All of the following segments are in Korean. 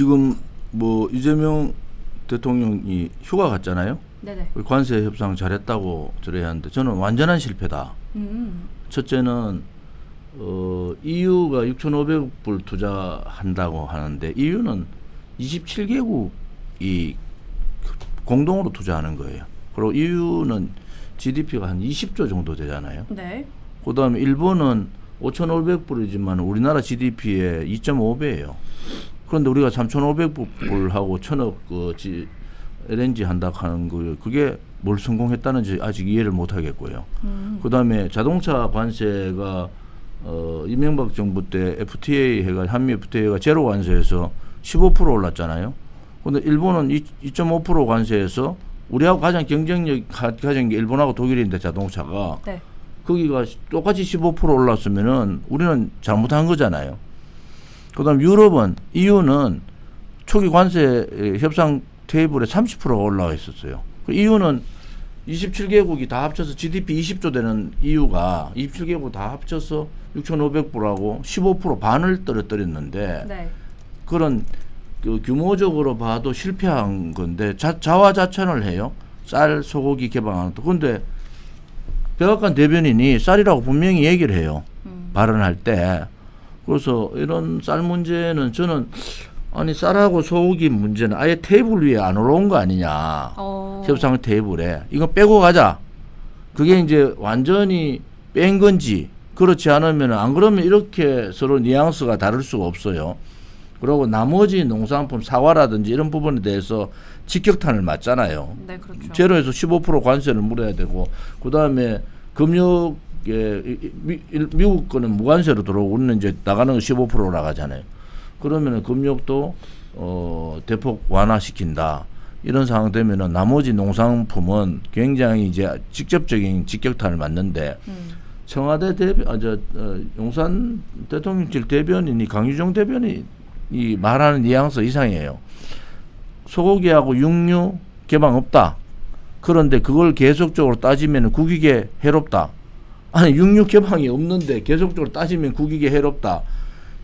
지금 뭐 이재명 대통령이 휴가 갔잖아요. 네네. 관세 협상 잘했다고 들어야 하는데 저는 완전한 실패다. 음. 첫째는 어, EU가 6,500불 투자한다고 하는데 EU는 27개국이 공동으로 투자하는 거예요. 그리고 EU는 GDP가 한 20조 정도 되잖아요. 네. 그다음에 일본은 5,500불이지만 우리나라 GDP의 2.5배예요. 그런데 우리가 3,500불하고 1,000억 그 지, LNG 한다 하는 거 그게 뭘 성공했다는지 아직 이해를 못 하겠고요. 음. 그다음에 자동차 관세가 어 이명박 정부 때 FTA 해가 한미 FTA가 제로 관세에서 15% 올랐잖아요. 근데 일본은 2, 2.5% 관세에서 우리하고 가장 경쟁력 가- 가진 게 일본하고 독일인데 자동차가 네. 거기가 똑같이 15% 올랐으면은 우리는 잘못한 거잖아요. 그다음 유럽은 EU는 초기 관세 에, 협상 테이블에 30%가 올라와 있었어요. 그 EU는 27개국이 다 합쳐서 GDP 20조 되는 EU가 27개국 다 합쳐서 6,500불하고 15% 반을 떨어뜨렸는데 네. 그런 그 규모적으로 봐도 실패한 건데 자, 자화자찬을 해요. 쌀 소고기 개방하는 데 근데 백악관 대변인이 쌀이라고 분명히 얘기를 해요. 음. 발언할 때. 그래서 이런 쌀 문제는 저는 아니 쌀하고 소고기 문제는 아예 테이블 위에 안 올라온 거 아니냐. 어. 협상 테이블에 이거 빼고 가자. 그게 이제 완전히 뺀 건지 그렇지 않으면 안 그러면 이렇게 서로 뉘앙스가 다를 수가 없어요. 그리고 나머지 농산품 사과라든지 이런 부분에 대해서 직격탄을 맞잖아요. 네, 그렇죠. 제로에서 15% 관세를 물어야 되고 그 다음에 금융 에 이- 이- 미, 일- 미국 거는 무관세로 들어오고 우리는 이제 나가는 거 15% 나가잖아요. 그러면은 금융도 어 대폭 완화시킨다. 이런 상황 되면은 나머지 농산품은 굉장히 이제 직접적인 직격탄을 맞는데 음. 청와대 대변 아 저 어, 용산 대통령실 대변인이 강유정 대변인이 말하는 뉘앙스 이상이에요. 소고기하고 육류 개방 없다. 그런데 그걸 계속적으로 따지면 국익에 해롭다. 아니 육류 개방이 없는데 계속적으로 따지면 국익에 해롭다.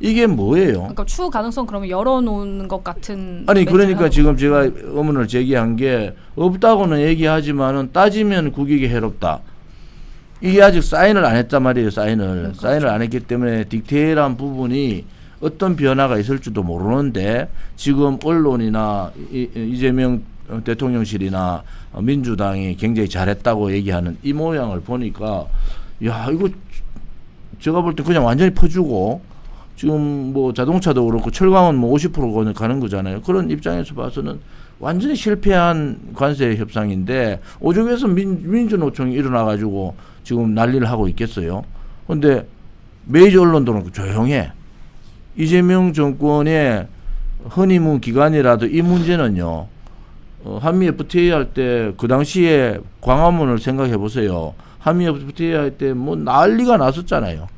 이게 뭐예요? 그러니까 추후 가능성 그러면 열어놓는 것 같은. 아니 그러니까 지금. 제가 의문을 제기한 게 없다고는 얘기하지만은 따지면 국익이 해롭다. 이게 아직 사인을 안 했단 말이에요. 사인을 그렇죠. 사인을 안 했기 때문에 디테일한 부분이 어떤 변화가 있을지도 모르는데 지금 언론이나 이- 이재명 대통령실이나 민주당이 굉장히 잘했다고 얘기하는 이 모양을 보니까 야 이거 제가 볼 때 그냥 완전히 퍼주고 지금 뭐 자동차도 그렇고 철강은 뭐 50% 가는 거잖아요. 그런 입장에서 봐서는 완전히 실패한 관세 협상인데 오죽해서 민, 민주노총이 일어나 가지고 지금 난리를 하고 있겠어요. 근데 메이저 언론들은 조용해. 이재명 정권의 허니문 기간이라도 이 문제는요. 어, 한미 FTA 할 때 그 당시에 광화문을 생각해 보세요. 한미 FTA 할 때 뭐 난리가 났었잖아요.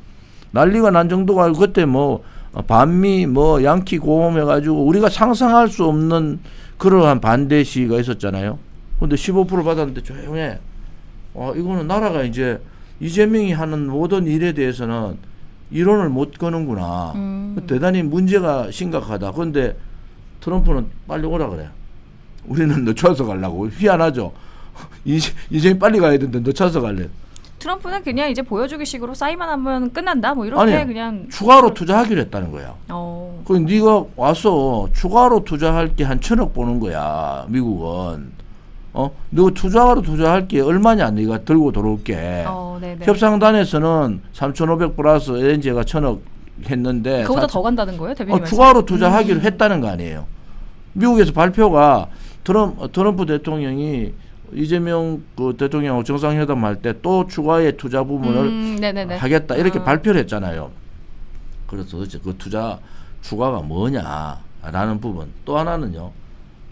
난리가 난 정도가 아니고 그때 뭐 어, 반미 뭐 양키 고홈해 가지고 우리가 상상할 수 없는 그러한 반대 시위가 있었잖아요. 근데 15% 받았는데 조용해. 어 이거는 나라가 이제 이재명이 하는 모든 일에 대해서는 이론을 못 거는구나. 음. 대단히 문제가 심각하다. 그런데 트럼프는 빨리 오라 그래. 우리는 늦춰서 가려고 희한하죠. 이재- 이재명 빨리 가야 되는데 늦춰서 갈래. 트럼프는 그냥 이제 보여주기 식으로 사인만 하면 끝난다. 뭐 이렇게 아니요. 그냥. 추가로 투자하기로 했다는 거야. 어. 그 네가 와서 추가로 투자할 게 한 천억 보는 거야. 미국은. 어? 너 투자로 투자할 게 얼마냐? 네가 들고 들어올 게. 어, 네네. 협상단에서는 3,500 플러스 LNG가 천억 했는데 그보다 사- 더 간다는 거예요, 대변인 어? 추가로 투자하기로 했다는 거 아니에요. 미국에서 발표가 트럼, 어, 트럼프 대통령이 이재명 그 대통령하고 정상회담 할 때 또 추가의 투자 부분을 음. 하겠다 이렇게 아. 발표를 했잖아요. 그래서 도대체 그 투자 추가가 뭐냐라는 부분. 또 하나는요.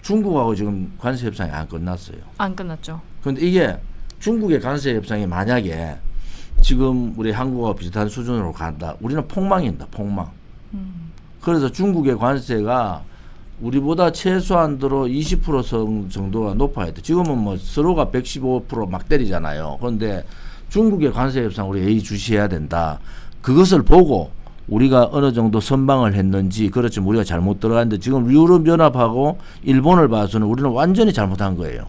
중국하고 지금 관세 협상이 안 끝났어요. 안 끝났죠. 그런데 이게 중국의 관세 협상이 만약에 지금 우리 한국과 비슷한 수준으로 간다. 우리는 폭망입니다. 폭망. 음. 그래서 중국의 관세가 우리보다 최소한도로 20% 정- 정도가 높아야 돼. 지금은 뭐 서로가 115%막 때리잖아요. 그런데 중국의 관세 협상 우리 예의 주시해야 된다. 그것을 보고 우리가 어느 정도 선방을 했는지 그렇지만 우리가 잘못 들어갔는데 지금 유럽 연합하고 일본을 봐서는 우리는 완전히 잘못한 거예요.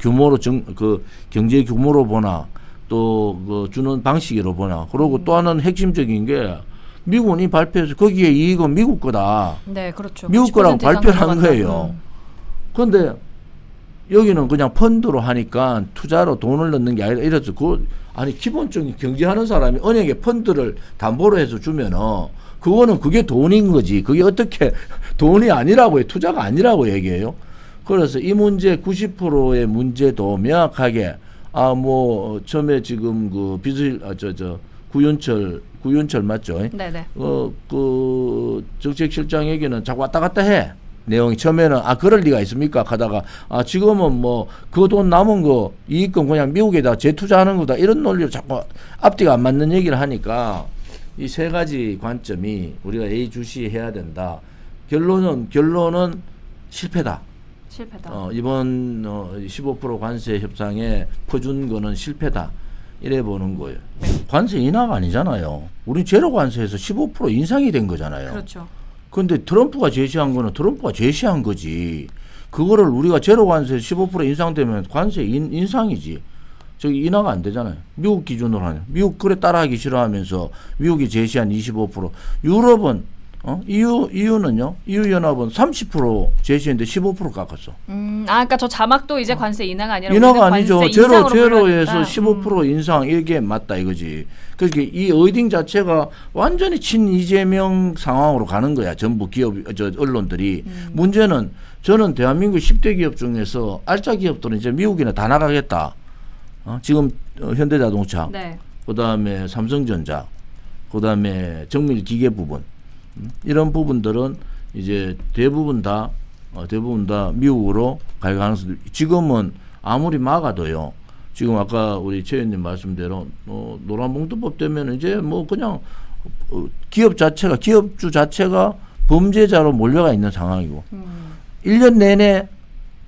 규모로 정, 그 경제 규모로 보나 또 그 주는 방식으로 보나 그리고 또 하나는 핵심적인 게 미군이 발표해서 거기에 이익은 미국 거다. 네, 그렇죠. 미국 거라고 90% 이상은 발표를 한. 거예요. 음. 그런데 여기는 그냥 펀드로 하니까 투자로 돈을 넣는 게 아니라 이래서 그 아니 기본적인 경제하는 사람이 은행에 펀드를 담보로 해서 주면은 그거는 그게 돈인 거지. 그게 어떻게 돈이 아니라고 해. 투자가 아니라고 얘기해요. 그래서 이 문제 90%의 문제도 명확하게 아 뭐 처음에 지금 그 비서 아저저 구윤철 구윤철 맞죠? 네, 네. 어, 그 정책실장에게는 자꾸 왔다 갔다 해. 내용이 처음에는 아 그럴 리가 있습니까 하다가 아 지금은 뭐 그 돈 남은 거 이익금 그냥 미국에다 재투자하는 거다 이런 논리로 자꾸 앞뒤가 안 맞는 얘기를 하니까 이 세 가지 관점이 우리가 예의주시해야 된다 결론은 결론은 실패다 실패다. 어, 이번 어, 15% 관세 협상에 퍼준 거는 실패다. 이래 보는 거예요. 관세 인하가 아니잖아요. 우리 제로 관세에서 15% 인상이 된 거잖아요. 그렇죠. 근데 트럼프가 제시한 거는 트럼프가 제시한 거지. 그거를 우리가 제로 관세 15% 인상되면 관세 인, 인상이지. 저기 인하가 안 되잖아요. 미국 기준으로 하냐. 미국 그래 따라하기 싫어하면서 미국이 제시한 25%. 유럽은 어? EU EU는요. EU 연합은 30% 제시했는데 15% 깎았어. 음, 아, 그러니까 저 자막도 이제 관세 인하가 아니라 인하가 아니죠. 제로 제로에서 불러야 15% 인상 이게 맞다 이거지. 그러니까 이 어딩 자체가 완전히 친 이재명 상황으로 가는 거야. 전부 기업 저 언론들이 문제는 저는 대한민국 10대 기업 중에서 알짜 기업들은 이제 미국이나 다 나가겠다. 어? 지금 어, 현대자동차, 네. 그 다음에 삼성전자, 그 다음에 정밀 기계 부분 음? 이런 부분들은 이제 대부분 다 어, 대부분 다 미국으로 갈 가능성도 지금은 아무리 막아도요. 지금 아까 우리 최 의원님 말씀대로 어, 노란봉투법 때문에 이제 뭐 그냥 어, 기업 자체가 기업주 자체가 범죄자로 몰려가 있는 상황이고 음. 일년 내내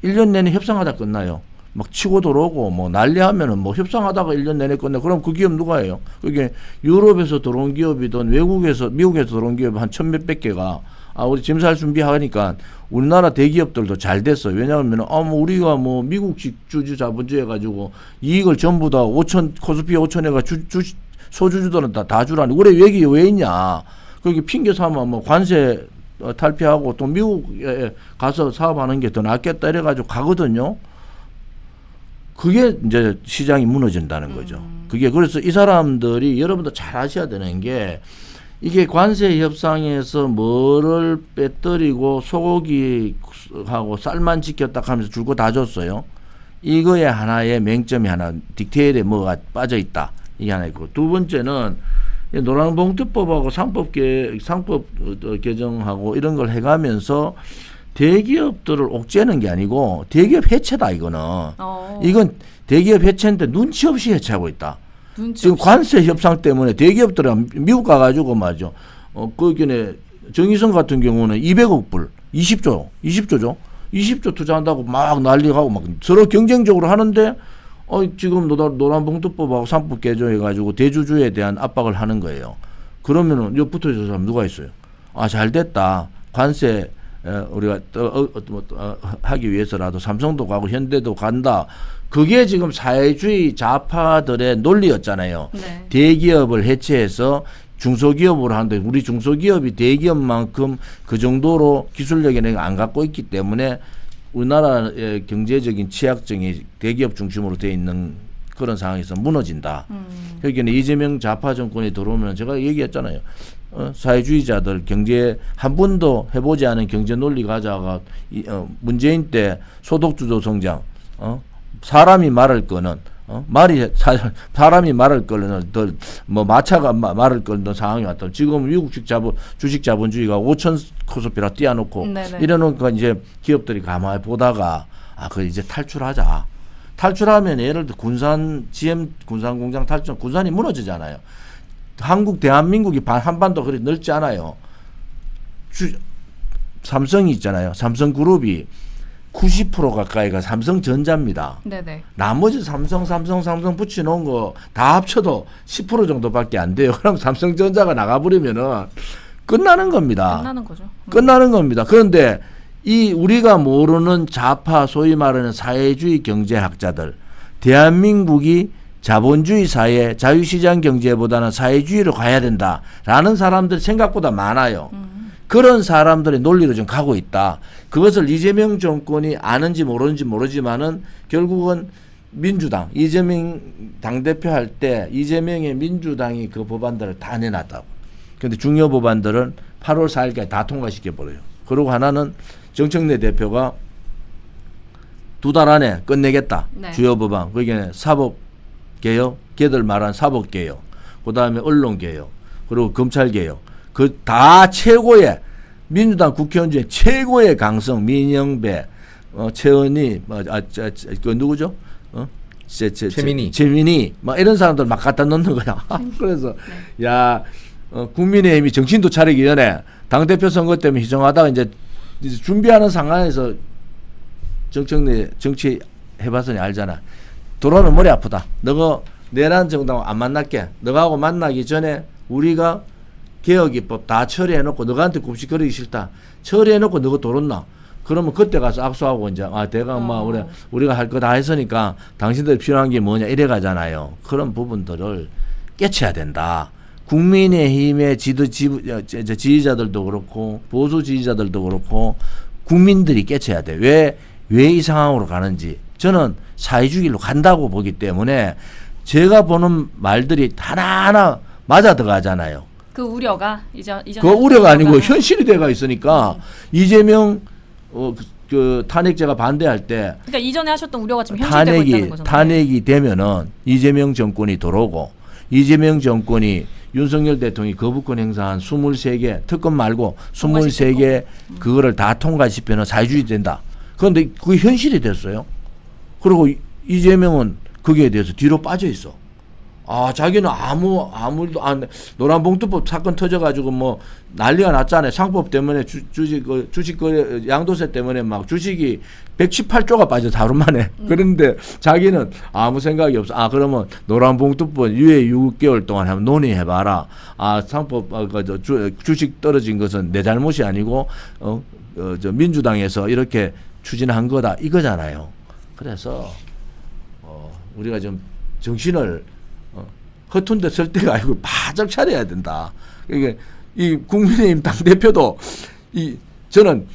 일년 내내 협상하다 끝나요. 막 치고 들어오고 뭐 난리하면은 뭐 협상하다가 일년 내내 끝나. 그럼 그 기업 누가 해요? 그게 유럽에서 들어온 기업이든 외국에서 미국에서 들어온 기업 한 천 몇백 개가 아 우리 짐 살 준비하니까 우리나라 대기업들도 잘 됐어요. 왜냐하면 아뭐 우리가 뭐 미국식 주주 자본주의 해가지고 이익을 전부 다 5천 코스피 5천 해가 주, 주 소주주들은 다, 다 주라니. 그래 얘기 왜 있냐? 그게 핑계 삼아 뭐 관세 어, 탈피하고 또 미국에 가서 사업하는 게 더 낫겠다 이래가지고 가거든요. 그게 이제 시장이 무너진다는 거죠. 그게 그래서 이 사람들이 여러분도 잘 아셔야 되는 게 이게 관세 협상에서 뭐를 빼뜨리고 소고기하고 쌀만 지켰다 하면서 줄거 다 줬어요. 이거에 하나의 맹점이 하나 딕테일에 뭐가 빠져 있다. 이게 하나 있고 두 번째는 이 노란봉투법하고 상법 개 상법 어, 개정하고 이런 걸 해가면서 대기업들을 옥죄는 게 아니고 대기업 해체다 이거는 어. 이건 대기업 해체인데 눈치 없이 해체하고 있다. 눈치 지금 없이. 관세 협상 때문에 대기업들은 미국 가가지고 말이죠. 어, 거기에 정의성 같은 경우는 200억 불, 20조, 20조죠. 20조 투자한다고 막 난리가고 막 서로 경쟁적으로 하는데 어, 지금 노란, 노란봉투법하고 상법 개정해가지고 대주주에 대한 압박을 하는 거예요. 그러면은 여기 붙어 있는 사람 누가 있어요? 아, 잘 됐다. 관세 에, 우리가 또, 어, 어, 뭐, 또, 어, 하기 위해서라도 삼성도 가고 현대도 간다. 그게 지금 사회주의 좌파들의 논리였잖아요. 네. 대기업을 해체해서 중소기업으로 하는데 우리 중소기업이 대기업만큼 그 정도로 기술력에는 안 갖고 있기 때문에 우리나라의 경제적인 취약점이 대기업 중심으로 돼 있는 그런 상황에서 무너진다. 음. 여기는 이재명 좌파 정권이 들어오면 제가 얘기했잖아요. 어, 사회주의자들 경제 한 번도 해보지 않은 경제 논리 가자가 이, 어, 문재인 때 소득주도 성장, 어, 사람이 말을 거는 어, 말이 사, 사람이 말을 거는 더뭐 마차가 마- 말을 거는 상황이 왔다. 지금 미국식 자본 주식 자본주의가 5천 코스피라 띄워놓고 네네. 이래놓으니까 이제 기업들이 가만히 보다가 아, 그 이제 탈출하자. 탈출하면 예를 들어 군산 GM 군산 공장 탈출 군산이 무너지잖아요. 한국 대한민국이 반 한반도 그리 넓지 않아요. 주, 삼성이 있잖아요. 삼성그룹이 90% 가까이가 삼성전자입니다. 네네. 나머지 삼성, 삼성, 삼성 붙여놓은 거 다 합쳐도 10% 정도밖에 안 돼요. 그럼 삼성전자가 나가버리면은 끝나는 겁니다. 끝나는 거죠. 음. 끝나는 겁니다. 그런데 이 우리가 모르는 좌파 소위 말하는 사회주의 경제학자들 대한민국이 자본주의 사회 자유시장 경제보다는 사회주의로 가야 된다라는 사람들 생각보다 많아요. 음. 그런 사람들의 논리로 좀 가고 있다. 그것을 이재명 정권이 아는지 모르는지 모르지만은 결국은 민주당 이재명 당대표 할 때 이재명의 민주당이 그 법안들을 다 내놨다고. 근데 중요 법안들은 8월 4일까지 다 통과시켜 버려요. 그리고 하나는 정청래 대표가 두 달 안에 끝내겠다. 네. 주요 법안. 그게 사법 개혁, 걔들 말한 사법 개혁. 그 다음에 언론 개혁. 그리고 검찰 개혁. 그 다 최고의 민주당 국회의원 중에 최고의 강성 민영배, 어, 최은희, 뭐, 아, 저, 저, 그 누구죠? 어? 제, 제, 제- 최민희. 최민희, 막 이런 사람들 막 갖다 넣는 거야. 그래서 야 어, 국민의힘이 정신도 차리기 전에 당 대표 선거 때문에 희정하다가 이제, 이제 준비하는 상황에서 정청래 정치 해봤으니 알잖아. 돌아오면 머리 아프다. 너가 내란 정당 안 만날게. 너하고 만나기 전에 우리가 개혁 입법 다 처리해 놓고 너한테 굽식거리기 싫다. 처리해 놓고 너가 돌았나? 그러면 그때 가서 악수하고 이제 아 대강 뭐 어. 우리 우리가 할 거 다 했으니까 당신들 필요한 게 뭐냐 이래 가잖아요. 그런 부분들을 깨쳐야 된다. 국민의힘의 지도 지, 어, 지지자들도 그렇고 보수 지지자들도 그렇고 국민들이 깨쳐야 돼. 왜 왜 이 상황으로 가는지 저는 사회주의로 간다고 보기 때문에 제가 보는 말들이 하나하나 맞아 들어가잖아요. 그 우려가 이전 이전 그 우려가 아니고 현실이 돼가 있으니까 이재명 어, 그, 그 탄핵제가 반대할 때 그러니까 이전에 하셨던 우려가 지금 현실되고 있다는 탄핵이 거죠. 탄핵이 되면은 이재명 정권이 들어오고 이재명 정권이 윤석열 대통령이 거부권 행사한 23개 특검 말고 23개 그거를 다 통과시키면 사회주의 된다. 그런데 그게 현실이 됐어요. 그리고 이- 이재명은 거기에 대해서 뒤로 빠져 있어. 아, 자기는 아무 아무 일도 안 노란봉투법 사건 터져가지고 뭐 난리가 났잖아요. 상법 때문에 주, 주식 그 주식 그 양도세 때문에 막 주식이 118조가 빠져 다른 만에. 그런데 자기는 아무 생각이 없어. 아 그러면 노란봉투법 유예 6개월 동안 한번 논의해봐라. 아 상법 어, 그, 저, 주, 주식 떨어진 것은 내 잘못이 아니고 어, 어, 저 민주당에서 이렇게 추진한 거다 이거잖아요. 그래서 어, 우리가 좀 정신을 어, 허튼 데쓸 때가 아니고 바짝 차려야 된다. 이게 이 국민의힘 당 대표도 이 저는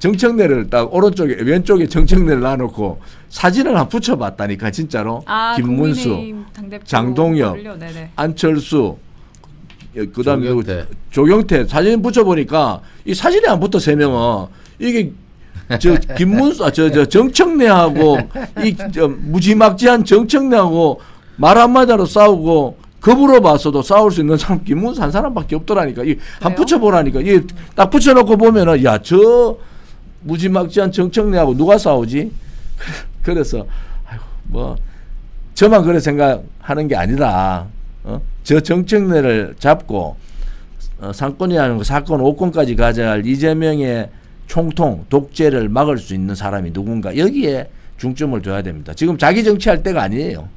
정청래를 딱 오른쪽에 왼쪽에 정청래를 놔놓고 사진을 한 붙여봤다니까 진짜로 아, 김문수, 장동혁. 안철수, 예, 그다음에? 조경태. 조경태 사진 붙여보니까 이 사진에 안 붙어 세 명은 이게 저 김문수, 아, 저, 저 정청래하고 이 저 무지막지한 정청래하고 말 한마디로 싸우고 겁으로 봐서도 싸울 수 있는 사람 김문수 한 사람밖에 없더라니까. 이한 그래요? 붙여 보라니까. 이딱 붙여 놓고 보면은 야 저 무지막지한 정청래하고 누가 싸우지? 그래서 아이고 뭐 저만 그래 생각하는 게 아니다. 어? 저 정청래를 잡고 어, 상권이 아니고 사건 5건까지 가져갈 이재명의 총통 독재를 막을 수 있는 사람이 누군가 여기에 중점을 둬야 됩니다. 지금 자기 정치할 때가 아니에요.